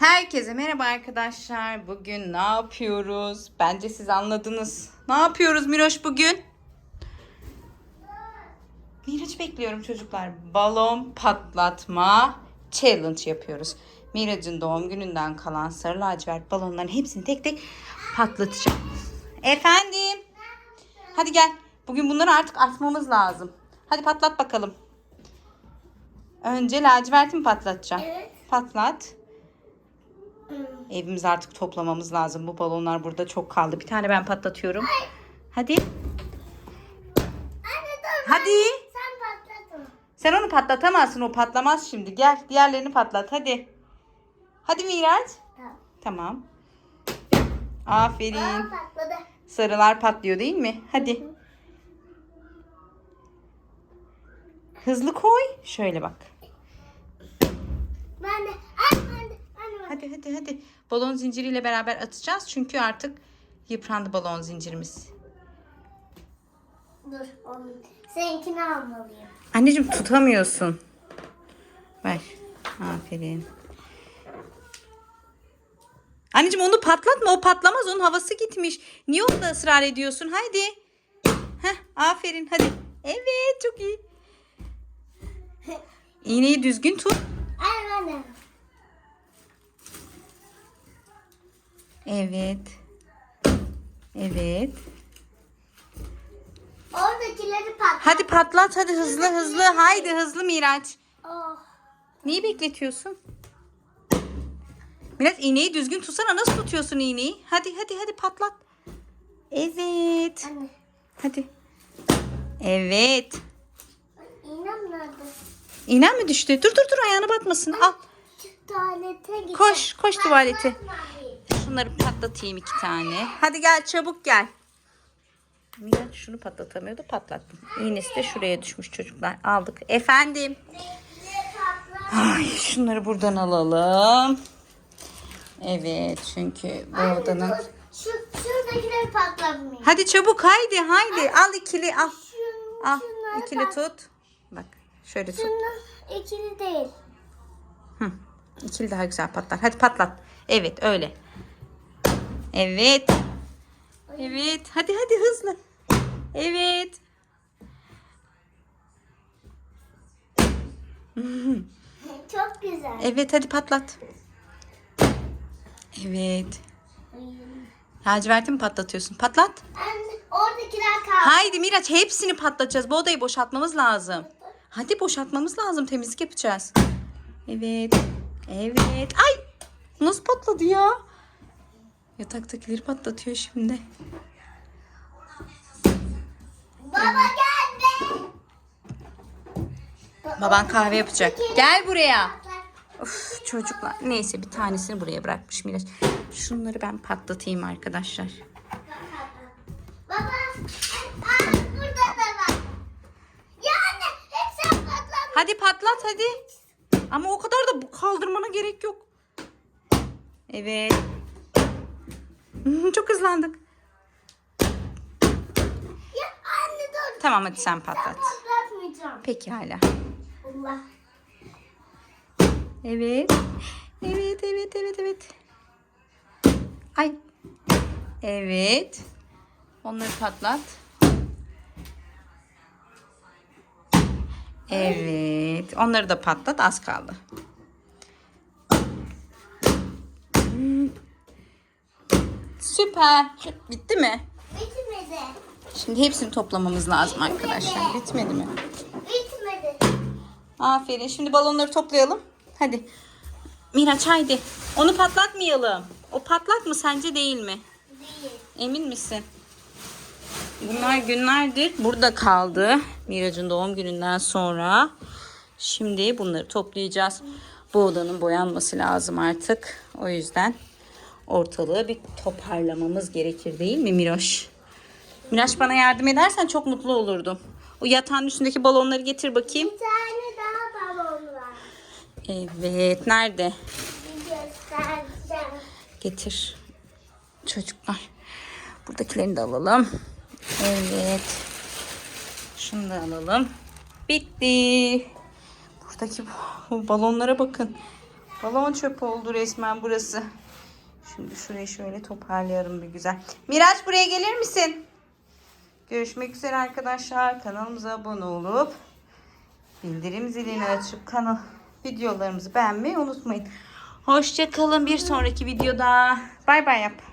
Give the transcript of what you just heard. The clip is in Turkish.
Herkese merhaba arkadaşlar. Bugün ne yapıyoruz? Bence siz anladınız. Ne yapıyoruz Miroş bugün? Miraç bekliyorum çocuklar. Balon patlatma challenge yapıyoruz. Miraç'ın doğum gününden kalan sarı lacivert balonların hepsini tek tek patlatacağım. Efendim? Hadi gel. Bugün bunları artık atmamız lazım. Hadi patlat bakalım. Önce laciverti mi patlatacağım? Evet. Patlat. Evimizi artık toplamamız lazım. Bu balonlar burada çok kaldı. Bir tane ben patlatıyorum. Hadi. Hadi. Sen onu patlatamazsın. O patlamaz şimdi. Gel diğerlerini patlat. Hadi. Hadi Miraç. Tamam. Tamam. Aferin. Aa, patladı. Sarılar patlıyor değil mi? Hadi. Hızlı koy. Şöyle bak ben de. Anne ben de. Hadi hadi hadi. Balon zinciriyle beraber atacağız. Çünkü artık yıprandı balon zincirimiz. Dur. Onu. Seninkini almalıyım. Anneciğim tutamıyorsun. Ver. Aferin. Anneciğim onu patlatma. O patlamaz. Onun havası gitmiş. Niye onda ısrar ediyorsun? Haydi. Heh, aferin. Hadi. Evet çok iyi. İğneyi düzgün tut. Ben de. Evet. Evet. Oradakileri patlat. Hadi patlat. Hadi hızlı hızlı. Haydi hızlı Miraç. Oh. Neyi bekletiyorsun? Biraz iğneyi düzgün tutsana. Nasıl tutuyorsun iğneyi? Hadi hadi hadi patlat. Evet. Anne. Hadi. Evet. İğnem nerede? İğnen mi düştü? Dur dur dur ayağına batmasın. Al. Tuvalete git. Koş koş tuvalete. Şunları patlatayım iki tane. Hadi gel çabuk gel. Miraç şunu patlatamıyordu patlattım. İğnesi de şuraya düşmüş çocuklar. Aldık. Efendim. Ay şunları buradan alalım. Evet çünkü bu odanın. Şu, şuradakileri patlatmayayım. Hadi çabuk haydi haydi. Al ikili al. Şun, Al ikili pat- tut. Bak şöyle tut. Şunlar ikili değil. Hı. İkili daha güzel patlar. Hadi patlat. Evet öyle. Evet. Evet. Hadi hadi hızlı. Evet. Çok güzel. Evet hadi patlat. Evet. Laciverti mi patlatıyorsun? Patlat. Anne oradakiler kaldı. Haydi Miraç hepsini patlatacağız. Bu odayı boşaltmamız lazım. Hadi boşaltmamız lazım. Temizlik yapacağız. Evet. Evet. Ay! Nasıl patladı ya? Yataktakileri patlatıyor şimdi. Baba geldi. Baban kahve yapacak. Gel buraya. Of çocuklar. Neyse bir tanesini buraya bırakmış Miraç. Şunları ben patlatayım arkadaşlar. Baba. Aa, burada da var. Ya anne hep sen patlat. Hadi patlat hadi. Ama o kadar da kaldırmana gerek yok. Evet. Çok hızlandık. Ya anne dur. Tamam hadi sen patlat. Patlatmayacağım. Peki hala. Allah. Evet. Evet, evet, evet, evet. Ay. Evet. Onları patlat. Evet. Onları da patlat. Az kaldı. Süper. Bitti mi? Bitmedi. Şimdi hepsini toplamamız lazım arkadaşlar. Bitmedi mi? Bitmedi. Aferin. Şimdi balonları toplayalım. Hadi. Miraç haydi. Onu patlatmayalım. O patlak mı sence değil mi? Değil. Emin misin? Bunlar günlerdir burada kaldı. Miraç'ın doğum gününden sonra. Şimdi bunları toplayacağız. Bu odanın boyanması lazım artık. O yüzden ortalığı bir toparlamamız gerekir değil mi Miraç? Miraç bana yardım edersen çok mutlu olurdum. O yatağın üstündeki balonları getir bakayım. Bir tane daha balon var. Evet, nerede? Bir göstereceğim. Getir. Çocuklar. Buradakilerini de alalım. Evet. Şunu da alalım. Bitti. Buradaki bu balonlara bakın. Balon çöp oldu resmen burası. Şimdi şurayı şöyle toparlayalım bir güzel. Miraç buraya gelir misin? Görüşmek üzere arkadaşlar. Kanalımıza abone olup bildirim zilini açıp kanal videolarımızı beğenmeyi unutmayın. Hoşça kalın bir sonraki videoda. Bay bay yap.